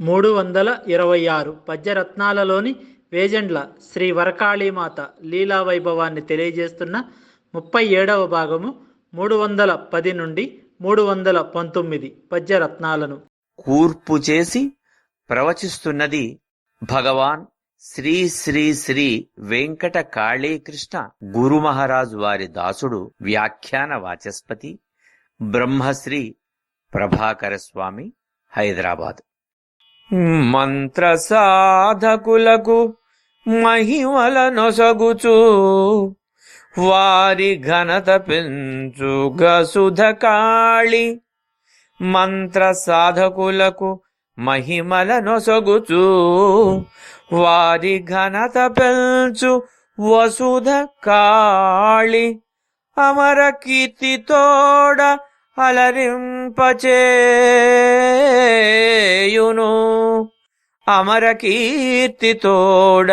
మూడు వందల ఇరవై ఆరు పద్యరత్నాలలోని వేజండ్ల శ్రీ వరకాళీమాత లీలా వైభవాన్ని తెలియజేస్తున్న ముప్పై ఏడవ భాగము మూడు వందల పది నుండి మూడు వందల పంతొమ్మిది పద్యరత్నాలను. కూర్పు చేసి ప్రవచిస్తున్నది భగవాన్ శ్రీ శ్రీ శ్రీ వెంకట కాళీకృష్ణ గురు మహారాజు వారి దాసుడు వ్యాఖ్యాన వాచస్పతి బ్రహ్మశ్రీ ప్రభాకర స్వామి హైదరాబాద్. మంత్ర సాధకులకు మహిమల నొసగుచు. వారి ఘనత పెంచుగసుధ కాళి. మంత్ర సాధకులకు మహిమల నొసగుచు. వారి ఘనత పెంచు వసుధ కాళి. అమర కీర్తితోడ అలరింపచేయును. అమర కీర్తితోడ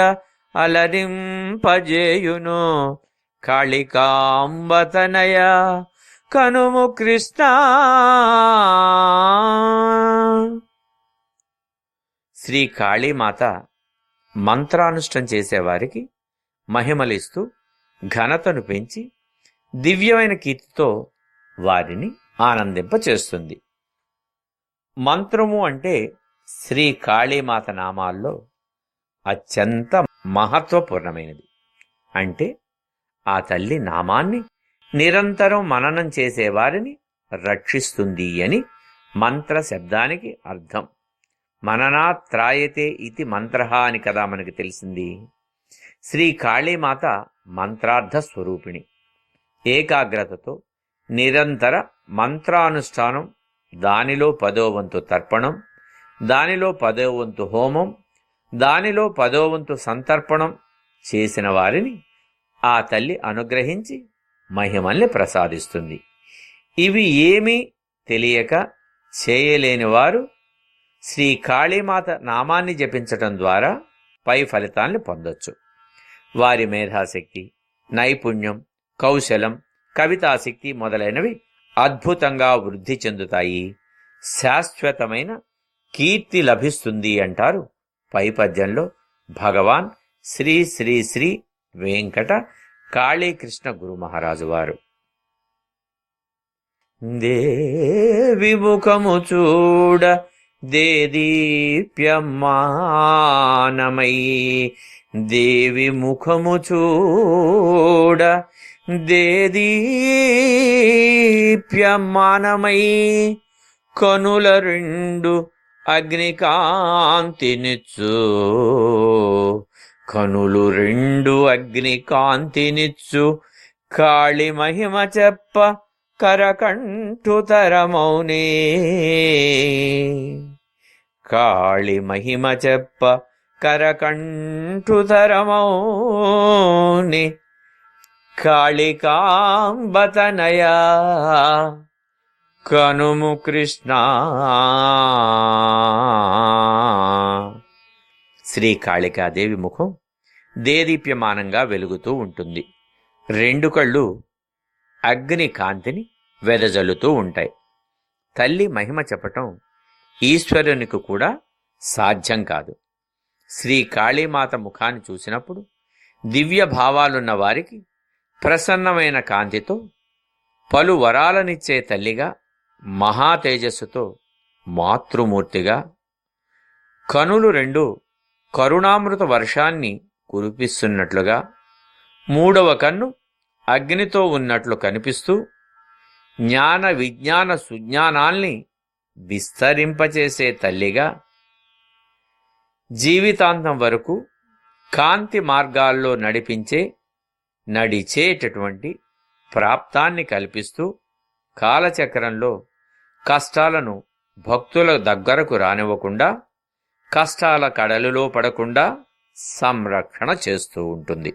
అలరింపజేయును. కాళికాంబతనయ కనుము కృష్ణ. శ్రీ కాళీమాత మంత్రానుష్టం చేసేవారికి మహిమలిస్తూ ఘనతను పెంచి దివ్యమైన కీర్తితో వారిని ఆనందింపచేస్తుంది. మంత్రము అంటే శ్రీ కాళీమాత నామాల్లో అత్యంత మహత్వపూర్ణమైనది. అంటే ఆ తల్లి నామాన్ని నిరంతరం మననం చేసేవారిని రక్షిస్తుంది అని మంత్ర శబ్దానికి అర్థం. మననాత్రాయతే ఇది మంత్ర అని కదా మనకి తెలిసింది. శ్రీ కాళీమాత మంత్రార్థ స్వరూపిణి ఏకాగ్రతతో నిరంతర మంత్రానుష్ఠానం దానిలో పదోవంతు తర్పణం దానిలో పదోవంతు హోమం దానిలో పదోవంతు సంతర్పణం చేసిన వారిని ఆ తల్లి అనుగ్రహించి మహిమల్ని ప్రసాదిస్తుంది. ఇవి ఏమీ తెలియక చేయలేని వారు శ్రీ కాళీమాత నామాన్ని జపించటం ద్వారా పై ఫలితాల్ని పొందొచ్చు. వారి మేధాశక్తి నైపుణ్యం కౌశలం కవితాశక్తి మొదలైనవి అద్భుతంగా వృద్ధి చెందుతాయి. శాశ్వతమైన కీర్తి లభిస్తుంది అంటారు పై పద్యంలో భగవాన్ శ్రీ శ్రీ శ్రీ వెంకట కాళీకృష్ణ గురు మహారాజు వారు. దేవి ముఖము చూడ దేదీప్యమానమై దేవి ముఖము చూడ దేదీప్యమానమై కనుల రెండు అగ్నికాంతినిచ్చు. కనులు రెండు అగ్నికాంతినిచ్చు. కాళి మహిమ చెప్ప కరకంఠుతరమౌనే కాళి మహిమ చెప్ప కరకంఠుతరమౌని కాళికాంబతనయా. కనుము కృష్ణ. శ్రీ కాళికాదేవి ముఖం దేదీప్యమానంగా వెలుగుతూ ఉంటుంది. రెండు కళ్ళు అగ్ని కాంతిని వెదజల్లుతూ ఉంటాయి. తల్లి మహిమ చెప్పటం ఈశ్వరునికి కూడా సాధ్యం కాదు. శ్రీ కాళీమాత ముఖాన్ని చూసినప్పుడు దివ్య భావాలున్న వారికి ప్రసన్నమైన కాంతితో పలు వరాలనిచ్చే తల్లిగా మహా తేజస్సుతో మాతృమూర్తిగా కనులు రెండు కరుణామృత వర్షాన్ని కురిపిస్తున్నట్లుగా మూడవ కన్ను అగ్నితో ఉన్నట్లు కనిపిస్తూ జ్ఞాన విజ్ఞాన సుజ్ఞానాల్ని విస్తరింపచేసే తల్లిగా జీవితాంతం వరకు కాంతి మార్గాల్లో నడిపించే నడిచేటటువంటి ప్రాప్తాన్ని కల్పిస్తూ కాలచక్రంలో కష్టాలను భక్తుల దగ్గరకు రానివ్వకుండా కష్టాల కడలులో పడకుండా సంరక్షణ చేస్తూ ఉంటుంది.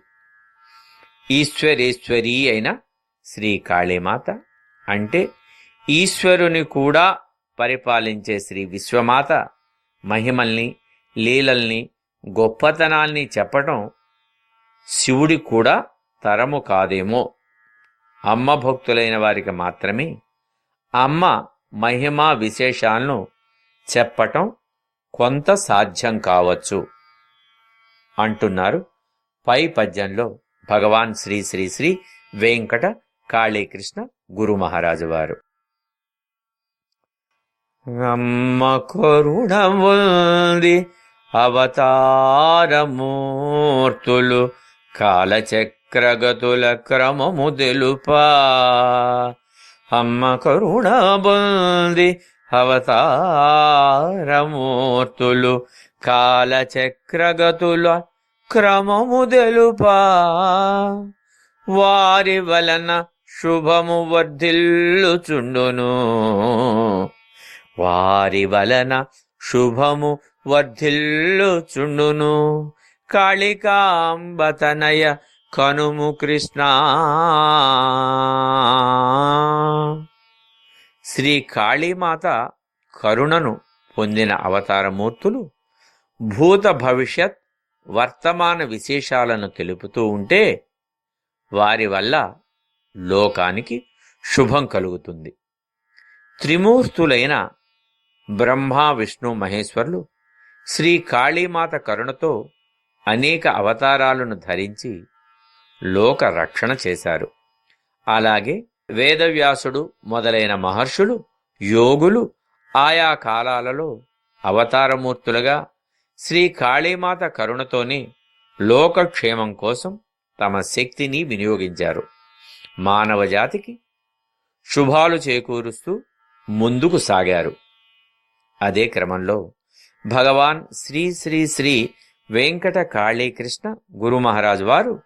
ఈశ్వరేశ్వరీ అయిన శ్రీ కాళీమాత అంటే ఈశ్వరుని కూడా పరిపాలించే శ్రీ విశ్వమాత మహిమల్ని లీలల్ని గొప్పతనాల్ని చెప్పటం శివుడి కూడా తరము కాదేమో. అమ్మ భక్తులైన వారికి మాత్రమే అమ్మ మహిమా విశేషాలను చెప్పటం కొంత సాధ్యం కావచ్చు అంటున్నారు పై పద్యంలో భగవాన్ శ్రీ శ్రీ శ్రీ వెంకట కాళీకృష్ణ గురు మహారాజు వారు. అమ్మ కరుణముంది అవతారమూర్తులు క్రగతుల క్రమము తెలుపా. అమ్మ కరుణబంది అవతారమూర్తులు కాలచక్రగతుల క్రమము తెలుపా. వారి వలన శుభము వర్ధిల్లుచుండును. వారి వలన శుభము వర్ధిల్లుచుండును. కాళికాంబతనయ కనుము కృష్ణ. శ్రీ కాళీమాత కరుణను పొందిన అవతారమూర్తులు భూత భవిష్యత్ వర్తమాన విశేషాలను తెలుపుతూ ఉంటే వారి వల్ల లోకానికి శుభం కలుగుతుంది. త్రిమూర్తులైన బ్రహ్మ విష్ణు మహేశ్వరులు శ్రీ కాళీమాత కరుణతో అనేక అవతారాలను ధరించి లోక రక్షణ చేశారు. అలాగే వేదవ్యాసుడు మొదలైన మహర్షులు యోగులు ఆయా కాలాలలో అవతారమూర్తులుగా శ్రీ కాళీమాత కరుణతోనే లోకక్షేమం కోసం తమ శక్తిని వినియోగించారు. మానవ జాతికి శుభాలు చేకూరుస్తూ ముందుకు సాగారు. అదే క్రమంలో భగవాన్ శ్రీ శ్రీ శ్రీ వెంకట కాళీకృష్ణ గురుమహారాజు వారు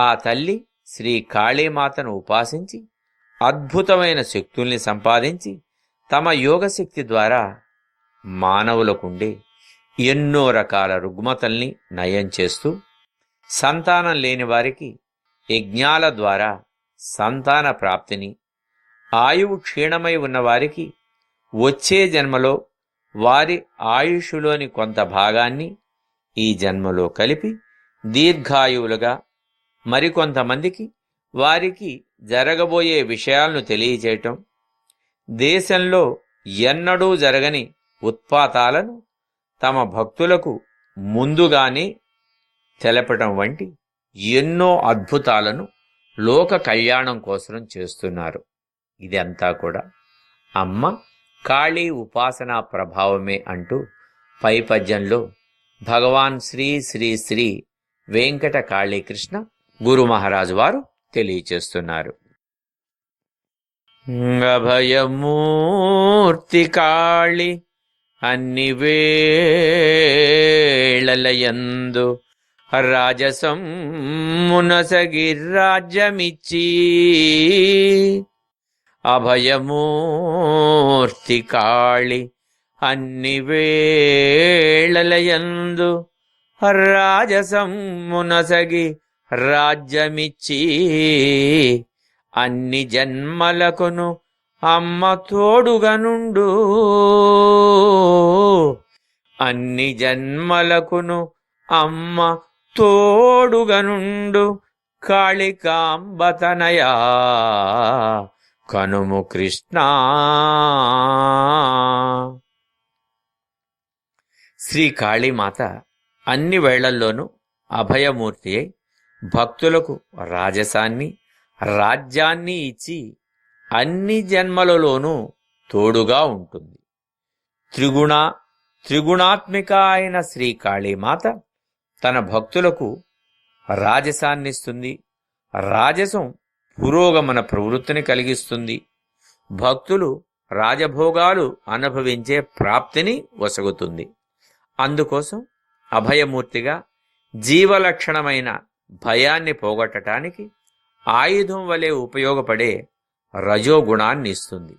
ఆ తల్లి శ్రీ కాళీమాతను ఉపాసించి అద్భుతమైన శక్తుల్ని సంపాదించి తమ యోగశక్తి ద్వారా మానవులకుండే ఎన్నో రకాల రుగ్మతల్ని నయం చేస్తూ సంతానం లేని వారికి యజ్ఞాల ద్వారా సంతాన ప్రాప్తిని ఆయువు క్షీణమై ఉన్నవారికి వచ్చే జన్మలో వారి ఆయుషులోని కొంత భాగాన్ని ఈ జన్మలో కలిపి దీర్ఘాయువులుగా మరికొంతమందికి వారికి జరగబోయే విషయాలను తెలియచేయటం దేశంలో ఎన్నడూ జరగని ఉత్పాతాలను తమ భక్తులకు ముందుగానే తెలపటం వంటి ఎన్నో అద్భుతాలను లోక కళ్యాణం కోసం చేస్తున్నారు. ఇదంతా కూడా అమ్మ కాళీ ఉపాసనా ప్రభావమే అంటూ పై పద్యంలో భగవాన్ శ్రీ శ్రీ శ్రీ వెంకట కాళీకృష్ణ గురు మహారాజు వారు తెలియచేస్తున్నారు. అభయమూర్తి కాళి అన్ని వేళలయందు రాజసం మునసగి రాజ్యమిచ్చి అభయమూర్తి కాళి అన్ని వేళలయందు రాజసం మునసగి రాజ్యమిచ్చి అన్ని జన్మలకును అమ్మ తోడుగనుండు. అన్ని జన్మలకును అమ్మ తోడుగనుండు. కాళికాంబతనయా కనుము కృష్ణ. శ్రీ కాళీమాత అన్ని వేళల్లోనూ అభయమూర్తి అయి భక్తులకు రాజసాన్ని రాజ్యాన్ని ఇచ్చి అన్ని జన్మలలోనూ తోడుగా ఉంటుంది. త్రిగుణ త్రిగుణాత్మిక అయిన శ్రీ కాళీమాత తన భక్తులకు రాజసాన్నిస్తుంది. రాజసం పురోగమన ప్రవృత్తిని కలిగిస్తుంది. భక్తులు రాజభోగాలు అనుభవించే ప్రాప్తిని వసగుతుంది. అందుకోసం అభయమూర్తిగా జీవలక్షణమైన భయాన్ని పోగొట్టడానికి ఆయుధం వలె ఉపయోగపడే రజోగుణాన్ని ఇస్తుంది.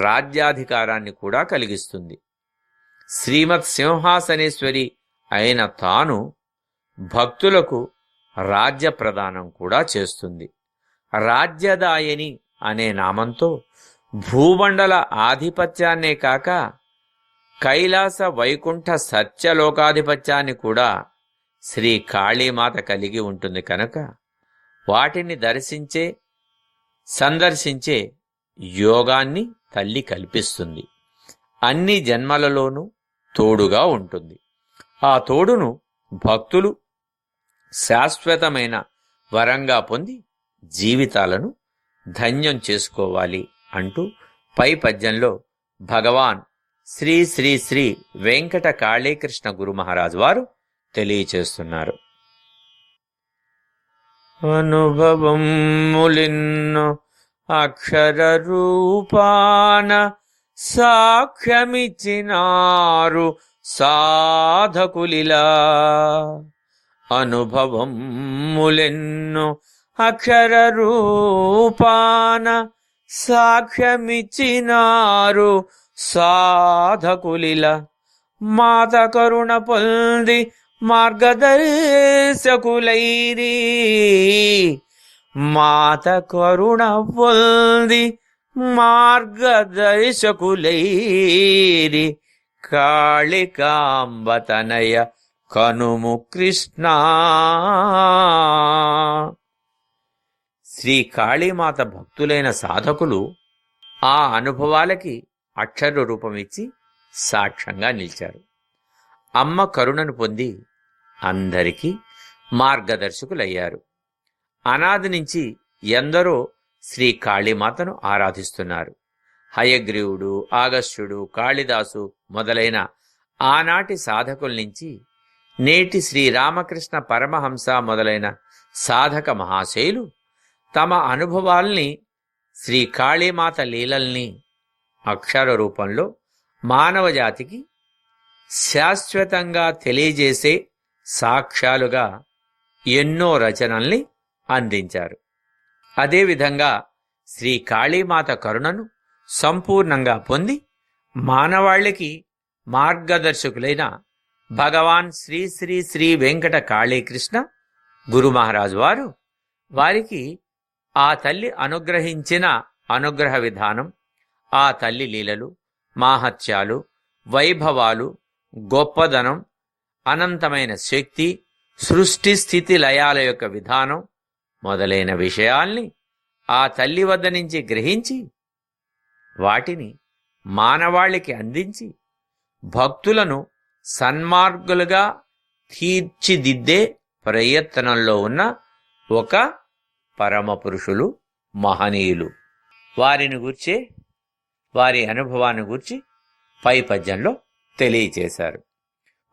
రాజ్యాధికారాన్ని కూడా కలిగిస్తుంది. శ్రీమత్ సింహాసనేశ్వరి అయిన తాను భక్తులకు రాజ్య ప్రదానం కూడా చేస్తుంది. రాజ్యదాయని అనే నామంతో భూమండల ఆధిపత్యాన్నే కాక కైలాస వైకుంఠ సత్యలోకాధిపత్యాన్ని కూడా శ్రీ కాళీమాత కలిగి ఉంటుంది కనుక వాటిని దర్శించే సందర్శించే యోగాన్ని తల్లి కల్పిస్తుంది. అన్ని జన్మలలోనూ తోడుగా ఉంటుంది. ఆ తోడును భక్తులు శాశ్వతమైన వరంగా పొంది జీవితాలను ధన్యం చేసుకోవాలి అంటూ పై పద్యంలో భగవాన్ శ్రీ శ్రీ శ్రీ వెంకట కాళీకృష్ణ గురు మహారాజు వారు తెలియచేస్తున్నారు. అనుభవం ములిన్ను అక్షర రూపాన సాక్ష్యమిచ్చినారు సాధకులిలా. అనుభవం ములిన్ను అక్షర రూపాన సాక్ష్యమిచ్చినారు సాధకులిల. మాత కరుణ పొంది మార్గదర్శకులైరి. మాత కరుణ పొంది మార్గదర్శకులైరి. కాళికాంబతనయ కనుము కృష్ణ. శ్రీ కాళీమాత భక్తులైన సాధకులు ఆ అనుభవాలకి అక్షర రూపమిచ్చి సాక్ష్యంగా నిలిచారు. అమ్మ కరుణను పొంది అందరికీ మార్గదర్శకులయ్యారు. అనాది నుంచి ఎందరో శ్రీ కాళీమాతను ఆరాధిస్తున్నారు. హయగ్రీవుడు ఆగస్త్యుడు కాళిదాసు మొదలైన ఆనాటి సాధకుల నుంచి నేటి శ్రీరామకృష్ణ పరమహంస మొదలైన సాధక మహాశయులు తమ అనుభవాల్ని శ్రీ కాళీమాత లీలల్ని అక్షర రూపంలో మానవజాతికి శాశ్వతంగా తెలియజేసే సాక్ష్యాలుగా ఎన్నో రచనల్ని అందించారు. అదేవిధంగా శ్రీ కాళీమాత కరుణను సంపూర్ణంగా పొంది మానవాళికి మార్గదర్శకులైన భగవాన్ శ్రీ శ్రీ శ్రీ వెంకట కాళీకృష్ణ గురు మహారాజు వారు వారికి ఆ తల్లి అనుగ్రహించిన అనుగ్రహ విధానం ఆ తల్లి లీలలు మాహత్యాలు వైభవాలు గొప్పదనం అనంతమైన శక్తి సృష్టి స్థితి లయాల యొక్క విధానం మొదలైన విషయాల్ని ఆ తల్లి వద్ద నుంచి గ్రహించి వాటిని మానవాళికి అందించి భక్తులను సన్మార్గులుగా తీర్చిదిద్దే ప్రయత్నంలో ఉన్న ఒక పరమపురుషులు మహనీయులు. వారిని గూర్చే వారి అనుభవాన్ని గూర్చి పై పద్యంలో తెలియచేశారు.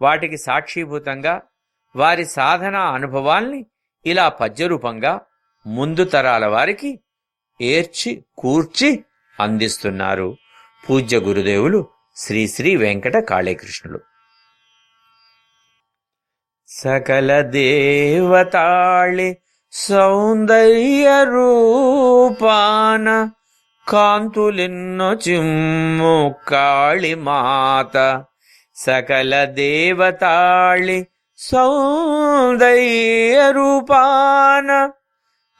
వాటికి సాక్షీభూతంగా వారి సాధన అనుభవాల్ని ఇలా పద్యరూపంగా ముందు తరాల వారికి ఏర్చి కూర్చి అందిస్తున్నారు. పూజ్య గురుదేవులు శ్రీ శ్రీ వెంకట కాళీకృష్ణులు. సకల దేవతాళి సౌందర్య రూపాన కాంతులిన్నో చిమ్ము కాళిమాత సకల దేవతాళి సౌందర్య రూపాన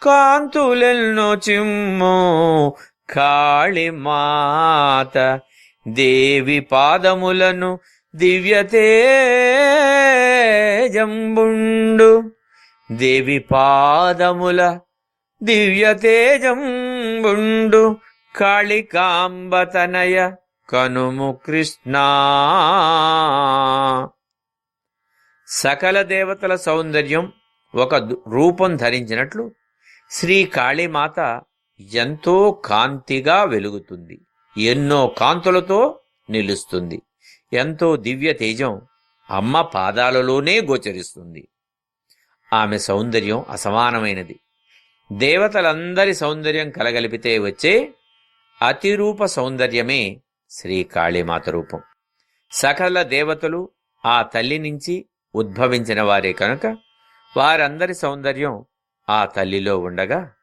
కాంతులెన్నో చిమ్ము కాళిమాత దేవి పాదములను దివ్యతేజంబుండు దేవి పాదముల దివ్యతేజంబుండు కాళికాంబతనయ కనుము కృష్ణ. సకల దేవతల సౌందర్యం ఒక రూపం ధరించినట్లు శ్రీ కాళీమాత ఎంతో కాంతిగా వెలుగుతుంది. ఎన్నో కాంతులతో నిలుస్తుంది. ఎంతో దివ్య తేజం అమ్మ పాదాలలోనే గోచరిస్తుంది. ఆమె సౌందర్యం అసమానమైనది. దేవతలందరి సౌందర్యం కలగలిపితే వచ్చే అతిరూప సౌందర్యమే శ్రీ కాళీమాత రూపం. సకల దేవతలు ఆ తల్లి నుంచి ఉద్భవించిన వారే కనుక వారందరి సౌందర్యం ఆ తల్లిలో ఉండగా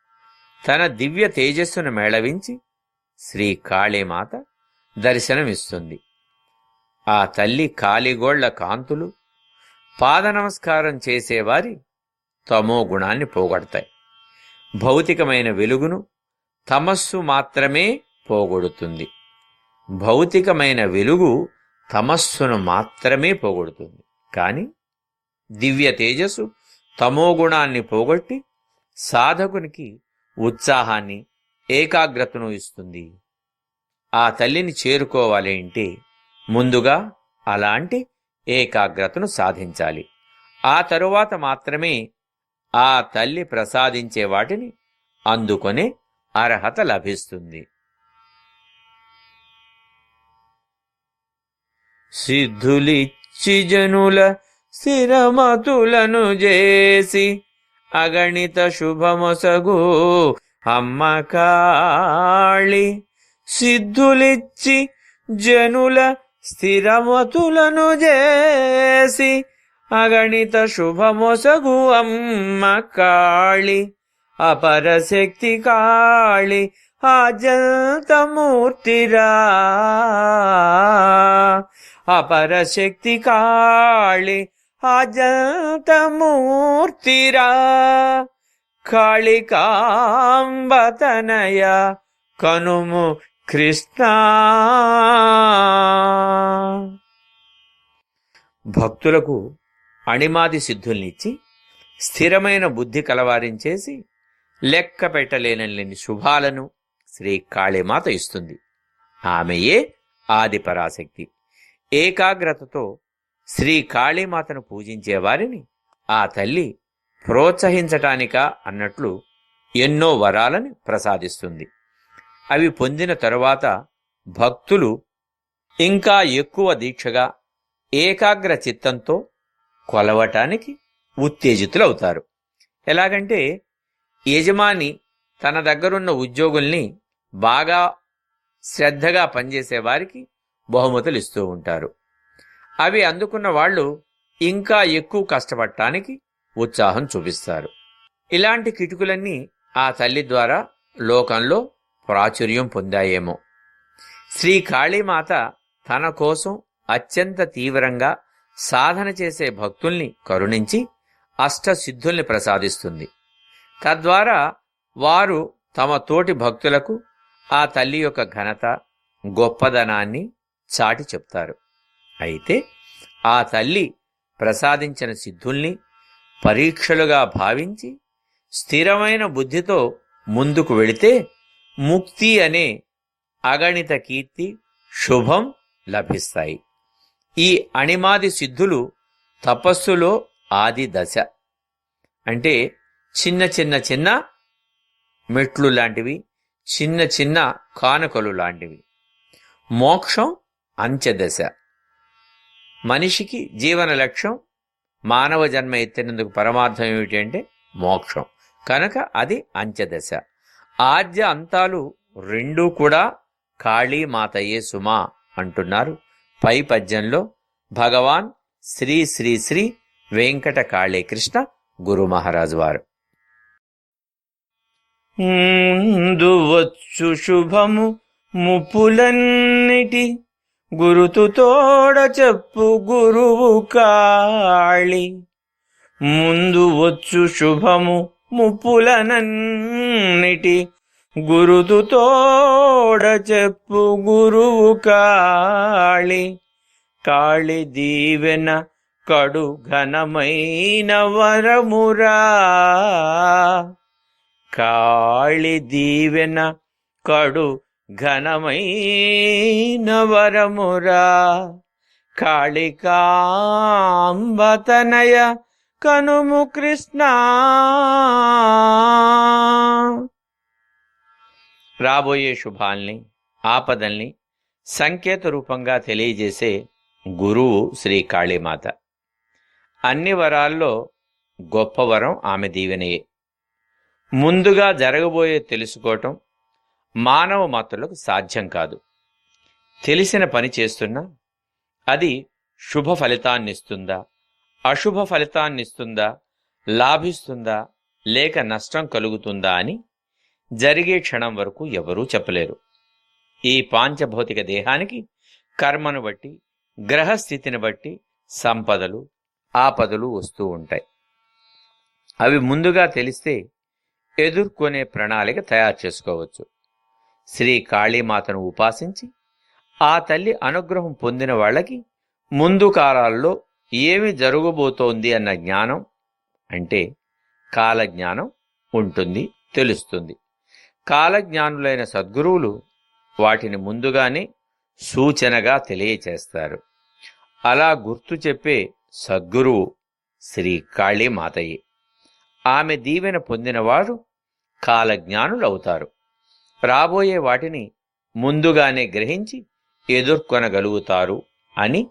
తన దివ్య తేజస్సును మేళవించి శ్రీ కాళీమాత దర్శనమిస్తుంది. ఆ తల్లి కాలిగోళ్ళ కాంతులు పాదనమస్కారం చేసేవారి తమో గుణాన్ని పోగొడతాయి. భౌతికమైన వెలుగును తమస్సు మాత్రమే పోగొడుతుంది. భౌతికమైన వెలుగు తమస్సును మాత్రమే పోగొడుతుంది. కానీ దివ్య తేజస్సు తమో గుణాన్ని పోగొట్టి సాధకునికి ఉత్సాహాన్ని ఏకాగ్రతను ఇస్తుంది. ఆ తల్లిని చేరుకోవాలి అంటే ముందుగా అలాంటి ఏకాగ్రతను సాధించాలి. ఆ తరువాత మాత్రమే ఆ తల్లి ప్రసాదించే వాటిని అందుకొనే అర్హత లభిస్తుంది. సిద్ధులిచ్చి జనుల స్థిరమతులను చేసి అగణిత శుభమొసగు అమ్మ కాళి సిద్ధులిచ్చి జనుల స్థిరమతులను చేసి అగణిత శుభమొసగు అమ్మ కాళి అపరశక్తి కాళి ఆజంతమూర్తిరా. అపరశక్తి కాళి అజంతమూర్తిరా. కాళికాంబతనయ కనుము కృష్ణ. భక్తులకు అణిమాది సిద్ధుల్నిచ్చి స్థిరమైన బుద్ధి కలవారించేసి లెక్క పెట్టలేనని శుభాలను శ్రీ కాళీమాత ఇస్తుంది. ఆమెయే ఆది పరాశక్తి ఏకాగ్రతతో శ్రీ కాళీమాతను పూజించే వారిని ఆ తల్లి ప్రోత్సహించటానిక అన్నట్లు ఎన్నో వరాలని ప్రసాదిస్తుంది. అవి పొందిన తరువాత భక్తులు ఇంకా ఎక్కువ దీక్షగా ఏకాగ్ర చిత్తంతో కొలవటానికి ఉత్తేజితులవుతారు. ఎలాగంటే యజమాని తన దగ్గరున్న ఉద్యోగుల్ని బాగా శ్రద్ధగా పనిచేసే వారికి బహుమతులు ఇస్తూ ఉంటారు. అవి అందుకున్న వాళ్ళు ఇంకా ఎక్కువ కష్టపడటానికి ఉత్సాహం చూపిస్తారు. ఇలాంటి కిటుకులన్నీ ఆ తల్లి ద్వారా లోకంలో ప్రాచుర్యం పొందాయేమో. శ్రీ కాళీమాత తన కోసం అత్యంత తీవ్రంగా సాధన చేసే భక్తుల్ని కరుణించి అష్టసిద్ధుల్ని ప్రసాదిస్తుంది. తద్వారా వారు తమ తోటి భక్తులకు ఆ తల్లి యొక్క ఘనత గొప్పదనాన్ని చాటి చెప్తారు. అయితే ఆ తల్లి ప్రసాదించిన సిద్ధుల్ని పరీక్షలుగా భావించి స్థిరమైన బుద్ధితో ముందుకు వెళితే ముక్తి అనే అగణిత కీర్తి శుభం లభిస్తాయి. ఈ అణిమాది సిద్ధులు తపస్సులో ఆది దశ. అంటే చిన్న చిన్న చిన్న మెట్లు లాంటివి చిన్న చిన్న కానుకలు లాంటివి. మోక్షం అంచెదశ మనిషికి జీవన లక్ష్యం మానవ జన్మ ఎత్తినందుకు పరమార్థం ఏమిటి అంటే మోక్షం. కనుక అది అంచెదశ ఆద్య అంతాలు రెండూ కూడా కాళీ మాతయ్యే సుమా అంటున్నారు. పై పద్యంలో భగవాన్ శ్రీ శ్రీ శ్రీ వెంకట కాళీ కృష్ణ గురు మహారాజు వారు. ముందు శుభము ముపులన్నిటి గురుతు తోడ చెప్పు గురువు కాళి. ముందు వచ్చు శుభము ముప్పులనన్నిటి. గురుతు తోడ చెప్పు గురువు కాళి. కాళి దీవెన కడు ఘనమైన వరమురా. కాళి దీవెన కడు ఘనమైన వరమురా కాళికాంబతనయ కనుము కృష్ణ. రాబోయే శుభాల్ని ఆపదల్ని సంకేత రూపంగా తెలియజేసే గురువు శ్రీ కాళీమాత. అన్ని వరాల్లో గొప్ప వరం ఆమె దీవెనయే. ముందుగా జరగబోయే తెలుసుకోవటం మానవ మాతృలకు సాధ్యం కాదు. తెలిసిన పని చేస్తున్నా అది శుభ ఫలితాన్నిస్తుందా అశుభ ఫలితాన్నిస్తుందా లాభిస్తుందా లేక నష్టం కలుగుతుందా అని జరిగే క్షణం వరకు ఎవరూ చెప్పలేరు. ఈ పాంచభౌతిక దేహానికి కర్మను బట్టి గ్రహస్థితిని బట్టి సంపదలు ఆపదలు వస్తూ ఉంటాయి. అవి ముందుగా తెలిస్తే ఎదుర్కొనే ప్రణాళిక తయారు చేసుకోవచ్చు. శ్రీ కాళీమాతను ఉపాసించి ఆ తల్లి అనుగ్రహం పొందిన వాళ్ళకి ముందు కాలాల్లో ఏమి జరగబోతోంది అన్న జ్ఞానం అంటే కాలజ్ఞానం ఉంటుంది తెలుస్తుంది. కాలజ్ఞానులైన సద్గురువులు వాటిని ముందుగానే సూచనగా తెలియచేస్తారు. అలా గుర్తు చెప్పే సద్గురువు శ్రీ కాళీమాతయ్యే ఆమె దీవెన పొందినవారు కాలజ్ఞానులవుతారు. రాబోయే వాటిని ముందుగానే గ్రహించి ఎదుర్కొనగలుగుతారు అని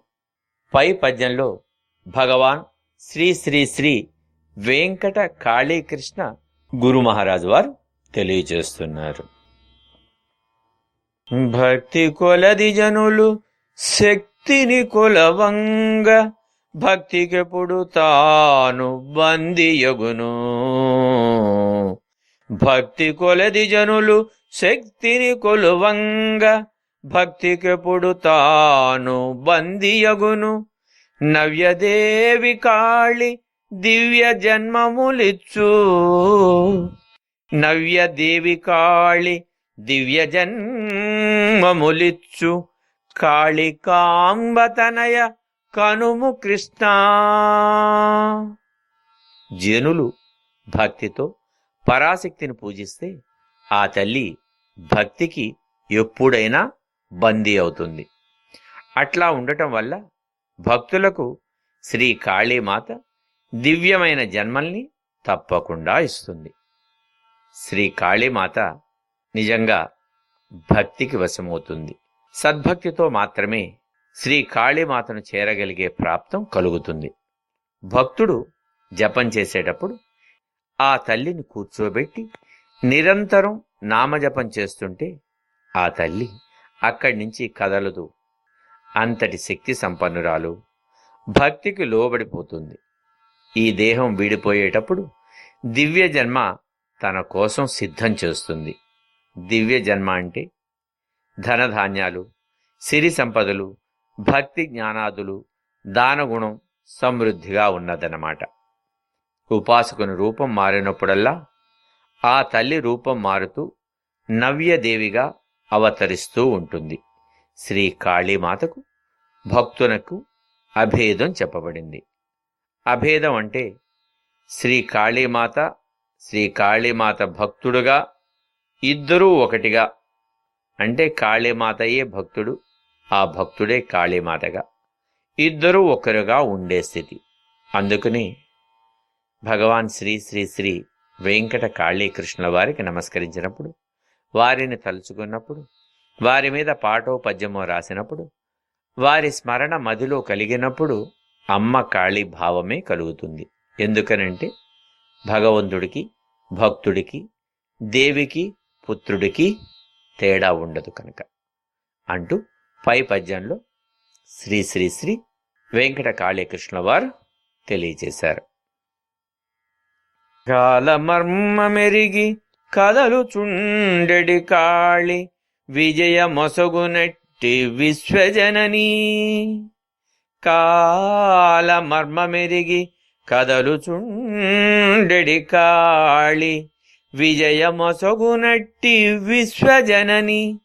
పై పద్యంలో భగవాన్ శ్రీ శ్రీ శ్రీ వెంకట కాళీకృష్ణ గురు మహారాజు వారు తెలియజేస్తున్నారు. భక్తి కొలది జనులు శక్తిని కొలవంగ భక్తికెప్పుడు తాను బందియగును భక్తి కొలది జనులు శక్తిని కొలువంగ. భక్తికెప్పుడు తాను బందియగును. నవ్యదేవి కాళి దివ్య జన్మములిచ్చు. నవ్యదేవి కాళి దివ్య జన్మములిచ్చు. కాళికాంబతనయ కనుము కృష్ణ. జనులు భక్తితో పరాశక్తిని పూజిస్తే ఆ తల్లి భక్తికి ఎప్పుడైనా బందీ అవుతుంది. అట్లా ఉండటం వల్ల భక్తులకు శ్రీ కాళీమాత దివ్యమైన జన్మల్ని తప్పకుండా ఇస్తుంది. శ్రీ కాళీమాత నిజంగా భక్తికి వశమవుతుంది. సద్భక్తితో మాత్రమే శ్రీ కాళీమాతను చేరగలిగే ప్రాప్తం కలుగుతుంది. భక్తుడు జపం చేసేటప్పుడు ఆ తల్లిని కూర్చోబెట్టి నిరంతరం నామజపం చేస్తుంటే ఆ తల్లి అక్కడి నుంచి కదలదు. అంతటి శక్తి సంపన్నురాలు భక్తికి లోబడిపోతుంది. ఈ దేహం వీడిపోయేటప్పుడు దివ్య జన్మ తన కోసం సిద్ధం చేస్తుంది. దివ్య జన్మ అంటే ధనధాన్యాలు సిరి సంపదలు భక్తి జ్ఞానాదులు దానగుణం సమృద్ధిగా ఉన్నదన్నమాట. ఉపాసకుని రూపం మారినప్పుడల్లా ఆ తల్లి రూపం మారుతూ నవ్యదేవిగా అవతరిస్తూ ఉంటుంది. శ్రీ కాళీమాతకు భక్తునకు అభేదం చెప్పబడింది. అభేదం అంటే శ్రీ కాళీమాత శ్రీ కాళీమాత భక్తుడుగా ఇద్దరూ ఒకటిగా. అంటే కాళీమాతయే భక్తుడు ఆ భక్తుడే కాళీమాతగా. ఇద్దరూ ఒకరుగా ఉండే స్థితి. అందుకని భగవాన్ శ్రీ శ్రీ శ్రీ వెంకట కాళీకృష్ణుల వారికి నమస్కరించినప్పుడు వారిని తలుచుకున్నప్పుడు వారి మీద పాటో పద్యమో రాసినప్పుడు వారి స్మరణ మదిలో కలిగినప్పుడు అమ్మ కాళీ భావమే కలుగుతుంది. ఎందుకనంటే భగవంతుడికి భక్తుడికి దేవికి పుత్రుడికి తేడా ఉండదు కనుక. అంటూ పై పద్యంలో శ్రీ శ్రీ శ్రీ వెంకట కాళీకృష్ణుల వారు తెలియజేశారు. కాలమర్మ మెరిగి కదలుచుండెడి కాళి విజయ మొసగునట్టి విశ్వజననీ. కాలమర్మ మెరిగి కదలుచుండెడి కాళి విజయ మొసగునట్టి విశ్వజనని.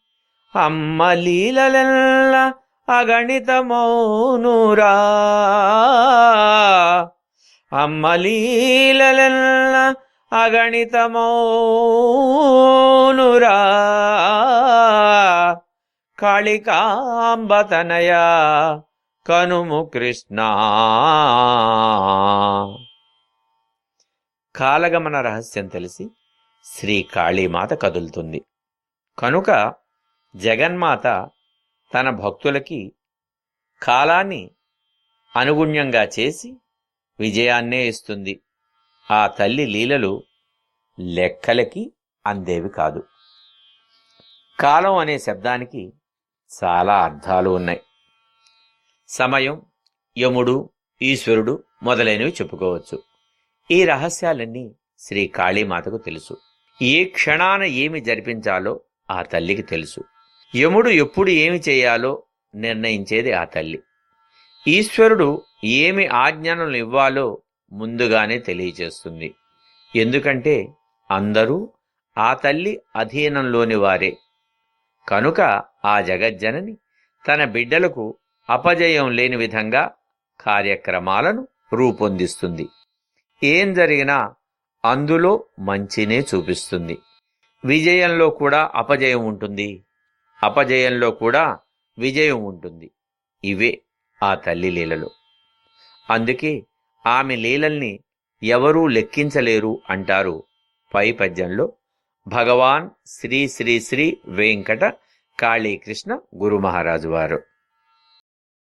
అమ్మ లీలలెల్ల అగణితమౌనురా. అమ్మలీలల అగణితమోనురా అగణితమౌనురా. కాళికాంబతనయ కనుము కృష్ణ. కాలగమన రహస్యం తెలిసి శ్రీ కాళీమాత కదులుతుంది. కనుక జగన్మాత తన భక్తులకి కాలాన్ని అనుగుణ్యంగా చేసి విజయాన్నే ఇస్తుంది. ఆ తల్లి లీలలు లెక్కలకి అందేవి కాదు. కాలం అనే శబ్దానికి చాలా అర్థాలు ఉన్నాయి. సమయం యముడు ఈశ్వరుడు మొదలైనవి చెప్పుకోవచ్చు. ఈ రహస్యాలన్నీ శ్రీ కాళీమాతకు తెలుసు. ఏ క్షణాన ఏమి జరిపించాలో ఆ తల్లికి తెలుసు. యముడు ఎప్పుడు ఏమి చేయాలో నిర్ణయించేది ఆ తల్లి. ఈశ్వరుడు ఏమి ఆజ్ఞలను ఇవ్వాలో ముందుగానే తెలియజేస్తుంది. ఎందుకంటే అందరూ ఆ తల్లి అధీనంలోని వారే. కనుక ఆ జగజ్జనని తన బిడ్డలకు అపజయం లేని విధంగా కార్యక్రమాలను రూపొందిస్తుంది. ఏం జరిగినా అందులో మంచినే చూపిస్తుంది. విజయంలో కూడా అపజయం ఉంటుంది. అపజయంలో కూడా విజయం ఉంటుంది. ఇవే. ఆ తల్లి లీలలు. అందుకే ఆమె లీలల్ని ఎవరూ లెక్కించలేరు అంటారు పై పద్యంలో భగవాన్ శ్రీ శ్రీ శ్రీ వెంకట కాళీకృష్ణ గురు మహారాజు వారు.